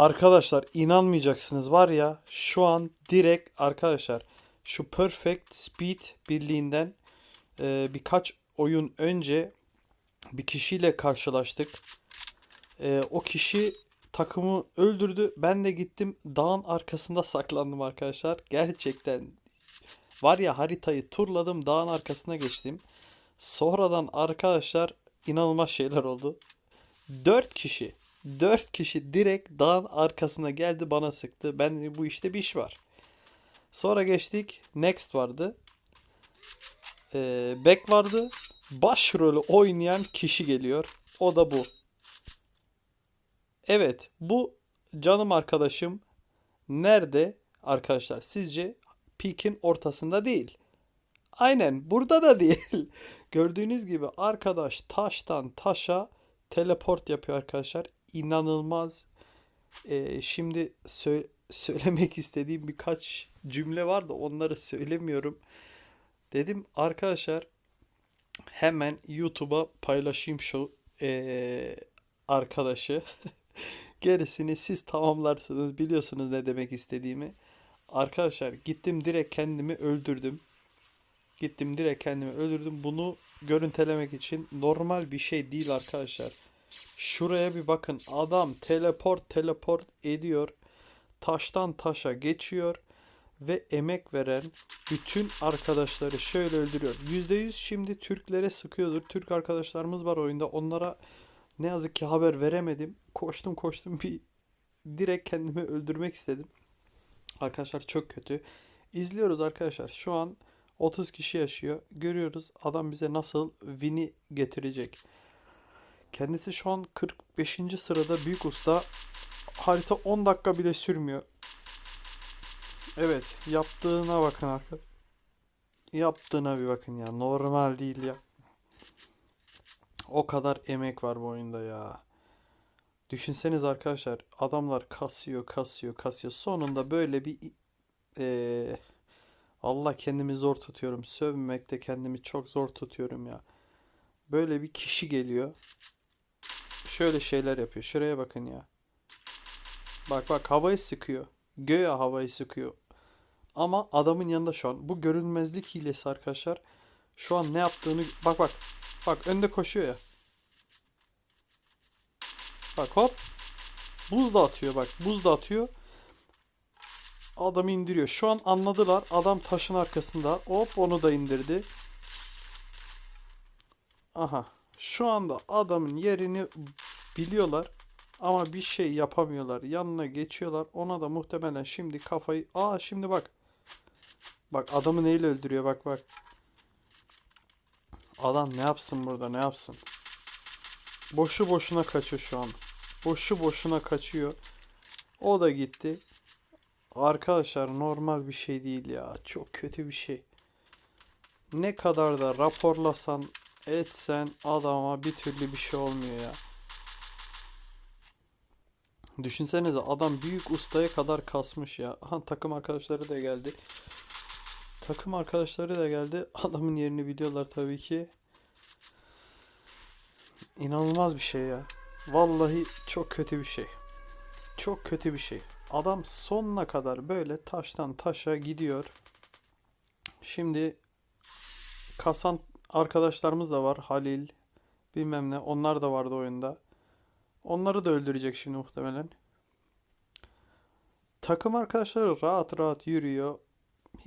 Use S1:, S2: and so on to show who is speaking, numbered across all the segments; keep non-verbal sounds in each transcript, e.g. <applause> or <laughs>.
S1: Arkadaşlar inanmayacaksınız var ya şu an direkt arkadaşlar şu Perfect Speed birliğinden e, birkaç oyun önce bir kişiyle karşılaştık. E, o kişi takımı öldürdü. Ben de gittim dağın arkasında saklandım arkadaşlar. Gerçekten var ya haritayı turladım dağın arkasına geçtim. Sonradan arkadaşlar inanılmaz şeyler oldu. 4 kişi 4 kişi direkt dağın arkasına geldi bana sıktı. Ben bu işte bir iş var. Sonra geçtik. Next vardı. Ee, Back vardı. Başrolü oynayan kişi geliyor. O da bu. Evet, bu canım arkadaşım nerede arkadaşlar? Sizce peak'in ortasında değil. Aynen burada da değil. <laughs> Gördüğünüz gibi arkadaş taştan taşa teleport yapıyor arkadaşlar. İnanılmaz. Ee, şimdi sö- söylemek istediğim birkaç cümle var da onları söylemiyorum. Dedim arkadaşlar hemen YouTube'a paylaşayım şu ee, arkadaşı. <laughs> Gerisini siz tamamlarsınız. Biliyorsunuz ne demek istediğimi. Arkadaşlar gittim direkt kendimi öldürdüm. Gittim direkt kendimi öldürdüm. Bunu görüntülemek için normal bir şey değil arkadaşlar. Şuraya bir bakın. Adam teleport teleport ediyor. Taştan taşa geçiyor. Ve emek veren bütün arkadaşları şöyle öldürüyor. %100 şimdi Türklere sıkıyordur. Türk arkadaşlarımız var oyunda. Onlara ne yazık ki haber veremedim. Koştum koştum bir direkt kendimi öldürmek istedim. Arkadaşlar çok kötü. İzliyoruz arkadaşlar. Şu an 30 kişi yaşıyor. Görüyoruz adam bize nasıl win'i getirecek. Kendisi şu an 45. sırada büyük usta. Harita 10 dakika bile sürmüyor. Evet, yaptığına bakın arkadaşlar. Yaptığına bir bakın ya. Normal değil ya. O kadar emek var bu oyunda ya. Düşünseniz arkadaşlar adamlar kasıyor kasıyor kasıyor. Sonunda böyle bir eee, Allah kendimi zor tutuyorum. Sövmekte kendimi çok zor tutuyorum ya. Böyle bir kişi geliyor. Şöyle şeyler yapıyor. Şuraya bakın ya. Bak bak havayı sıkıyor. Göğe havayı sıkıyor. Ama adamın yanında şu an. Bu görünmezlik hilesi arkadaşlar. Şu an ne yaptığını bak bak. Bak önde koşuyor ya. Bak hop. Buz da atıyor bak. Buz da atıyor. Adamı indiriyor. Şu an anladılar. Adam taşın arkasında. Hop onu da indirdi. Aha. Şu anda adamın yerini biliyorlar. Ama bir şey yapamıyorlar. Yanına geçiyorlar. Ona da muhtemelen şimdi kafayı... Aa şimdi bak. Bak adamı neyle öldürüyor bak bak. Adam ne yapsın burada ne yapsın. Boşu boşuna kaçıyor şu an. Boşu boşuna kaçıyor. O da gitti. Arkadaşlar normal bir şey değil ya. Çok kötü bir şey. Ne kadar da raporlasan etsen adama bir türlü bir şey olmuyor ya. Düşünsenize adam büyük ustaya kadar kasmış ya. Aha, takım arkadaşları da geldi. Takım arkadaşları da geldi. <laughs> Adamın yerini biliyorlar tabii ki. İnanılmaz bir şey ya. Vallahi çok kötü bir şey. Çok kötü bir şey. Adam sonuna kadar böyle taştan taşa gidiyor. Şimdi kasan arkadaşlarımız da var. Halil bilmem ne. Onlar da vardı oyunda. Onları da öldürecek şimdi muhtemelen. Takım arkadaşları rahat rahat yürüyor.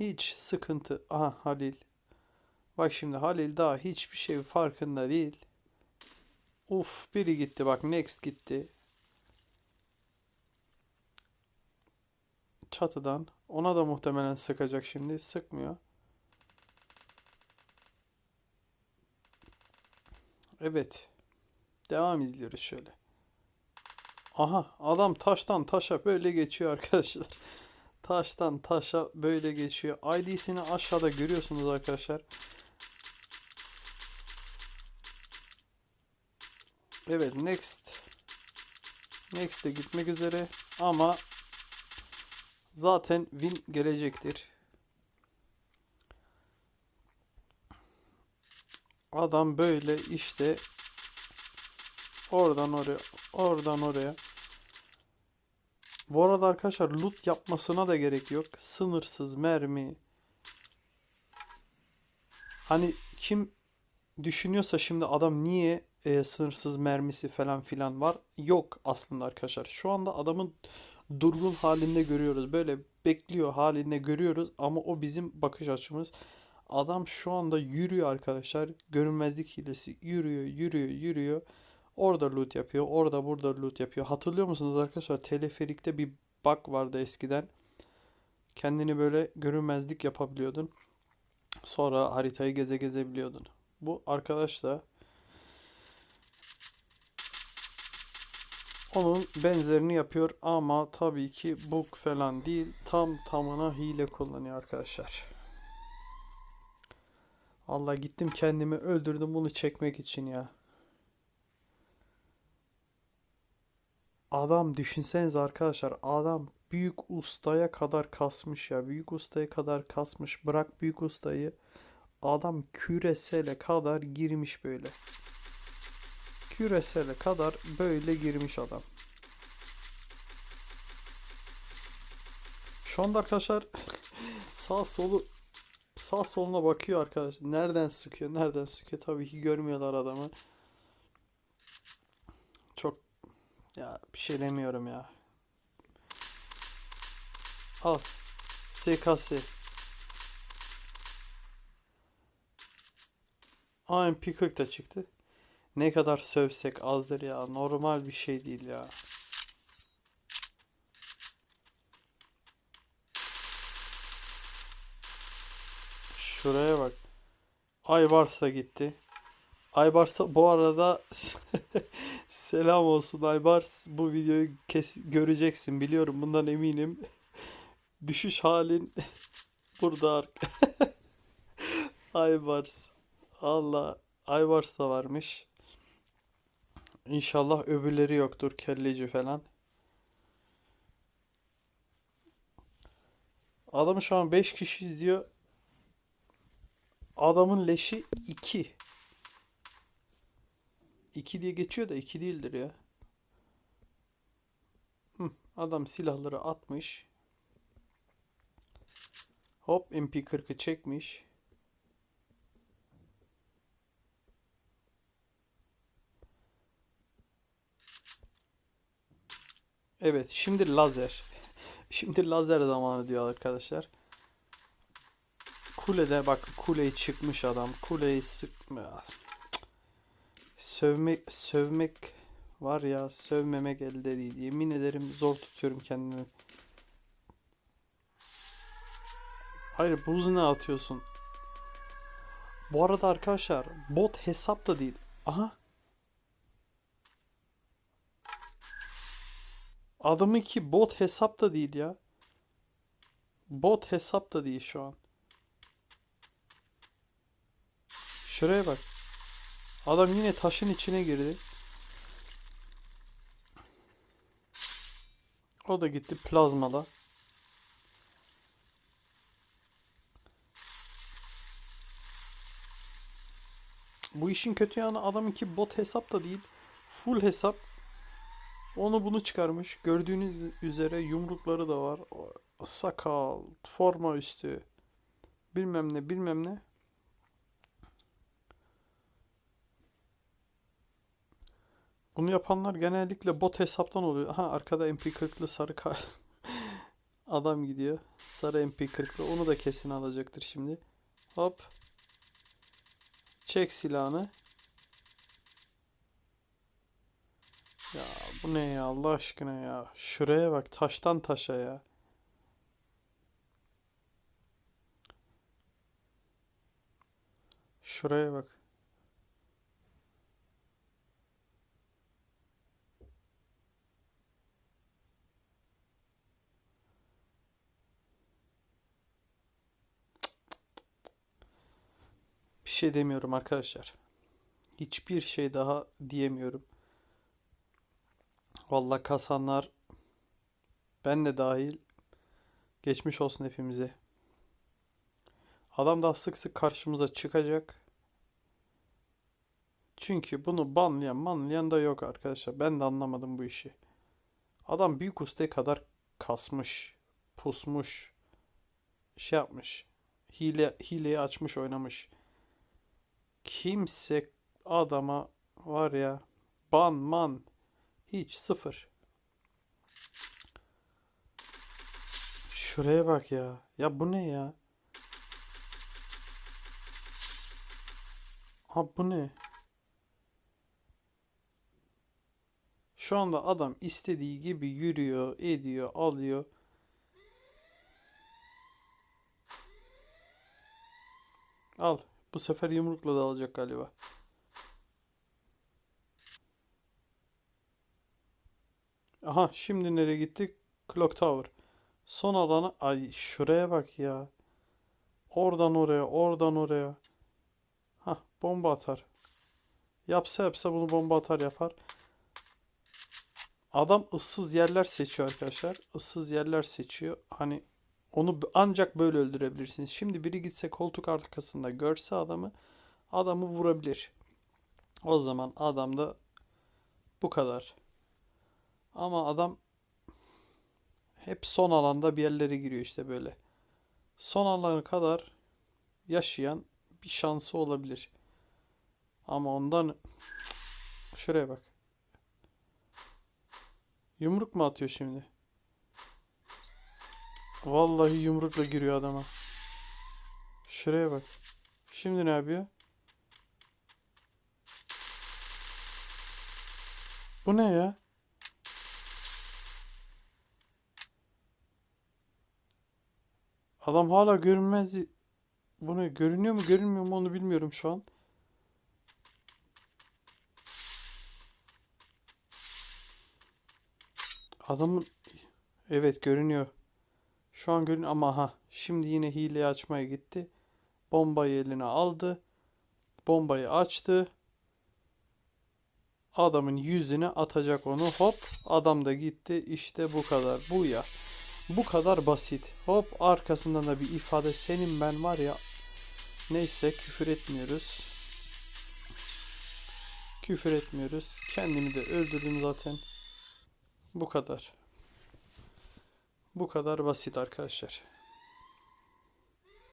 S1: Hiç sıkıntı. Aha Halil. Bak şimdi Halil daha hiçbir şey farkında değil. Uf biri gitti bak next gitti. Çatıdan. Ona da muhtemelen sıkacak şimdi. Sıkmıyor. Evet. Devam izliyoruz şöyle. Aha adam taştan taşa böyle geçiyor arkadaşlar. <laughs> Taştan taşa böyle geçiyor. ID'sini aşağıda görüyorsunuz arkadaşlar. Evet next. Next'e gitmek üzere ama zaten win gelecektir. Adam böyle işte oradan oraya oradan oraya Bu arada arkadaşlar loot yapmasına da gerek yok. Sınırsız mermi. Hani kim düşünüyorsa şimdi adam niye e, sınırsız mermisi falan filan var? Yok aslında arkadaşlar. Şu anda adamın durgun halinde görüyoruz. Böyle bekliyor halinde görüyoruz ama o bizim bakış açımız. Adam şu anda yürüyor arkadaşlar. Görünmezlik hilesi yürüyor, yürüyor, yürüyor. Orada loot yapıyor, orada burada loot yapıyor. Hatırlıyor musunuz arkadaşlar? Teleferikte bir bug vardı eskiden. Kendini böyle görünmezlik yapabiliyordun. Sonra haritayı geze gezebiliyordun. Bu arkadaş da onun benzerini yapıyor ama tabii ki bug falan değil. Tam tamına hile kullanıyor arkadaşlar. Allah gittim kendimi öldürdüm bunu çekmek için ya. Adam düşünsenize arkadaşlar adam büyük ustaya kadar kasmış ya. Büyük ustaya kadar kasmış. Bırak büyük ustayı. Adam küresele kadar girmiş böyle. Küresele kadar böyle girmiş adam. Şu anda arkadaşlar <laughs> sağ solu sağ soluna bakıyor arkadaş. Nereden sıkıyor? Nereden sıkıyor? Tabii ki görmüyorlar adamı. Çok ya bir şey demiyorum ya. Al. SKS. Aa MP40 da çıktı. Ne kadar sövsek azdır ya. Normal bir şey değil ya. Şuraya bak. Aybars'a gitti. Aybars'a bu arada <laughs> selam olsun Aybars. Bu videoyu kes göreceksin biliyorum bundan eminim. <laughs> Düşüş halin <laughs> burada. ar- Aybars. Allah. Aybars da varmış. İnşallah öbürleri yoktur. Kelleci falan. Adamı şu an 5 kişi izliyor. Adamın leşi 2. 2 diye geçiyor da 2 değildir ya. Hı, adam silahları atmış. Hop MP40'ı çekmiş. Evet, şimdi lazer. <laughs> Şimdi lazer zamanı diyor arkadaşlar. Kulede bak kuleyi çıkmış adam. Kuleyi sıkma. Sövmek sövmek var ya sövmemek elde değil. Yemin ederim zor tutuyorum kendimi. Hayır buz ne atıyorsun? Bu arada arkadaşlar bot hesap da değil. Aha. Adamın ki bot hesap da değil ya. Bot hesap da değil şu an. Şuraya bak. Adam yine taşın içine girdi. O da gitti plazmala. Bu işin kötü yanı adamınki bot hesap da değil. Full hesap. Onu bunu çıkarmış. Gördüğünüz üzere yumrukları da var. Sakal, forma üstü. Bilmem ne bilmem ne. Bunu yapanlar genellikle bot hesaptan oluyor. Aha arkada MP40'lı sarı ka- <laughs> adam gidiyor. Sarı MP40'lı. Onu da kesin alacaktır şimdi. Hop. Çek silahını. Ya bu ne ya Allah aşkına ya. Şuraya bak taştan taşa ya. Şuraya bak. Şey demiyorum arkadaşlar. Hiçbir şey daha diyemiyorum. Vallahi kasanlar ben de dahil geçmiş olsun hepimize. Adam daha sık sık karşımıza çıkacak. Çünkü bunu banlayan manlayan da yok arkadaşlar. Ben de anlamadım bu işi. Adam büyük ustaya kadar kasmış, pusmuş, şey yapmış. Hile hileyi açmış, oynamış. Kimse adama var ya ban man hiç sıfır. Şuraya bak ya. Ya bu ne ya? Ha bu ne? Şu anda adam istediği gibi yürüyor, ediyor, alıyor. Al. Bu sefer yumrukla da alacak galiba. Aha şimdi nereye gittik? Clock Tower. Son alana ay şuraya bak ya. Oradan oraya, oradan oraya. Hah bomba atar. Yapsa yapsa bunu bomba atar yapar. Adam ıssız yerler seçiyor arkadaşlar. Issız yerler seçiyor. Hani onu ancak böyle öldürebilirsiniz. Şimdi biri gitse koltuk arkasında görse adamı adamı vurabilir. O zaman adam da bu kadar. Ama adam hep son alanda bir yerlere giriyor işte böyle. Son alana kadar yaşayan bir şansı olabilir. Ama ondan şuraya bak. Yumruk mu atıyor şimdi? Vallahi yumrukla giriyor adama. Şuraya bak. Şimdi ne yapıyor? Bu ne ya? Adam hala görünmez. Bu ne? Görünüyor mu görünmüyor mu onu bilmiyorum şu an. Adamın evet görünüyor. Şu an görün ama ha şimdi yine hileyi açmaya gitti. Bombayı eline aldı. Bombayı açtı. Adamın yüzüne atacak onu. Hop adam da gitti. İşte bu kadar. Bu ya. Bu kadar basit. Hop arkasından da bir ifade senin ben var ya. Neyse küfür etmiyoruz. Küfür etmiyoruz. Kendimi de öldürdüm zaten. Bu kadar. Bu kadar basit arkadaşlar.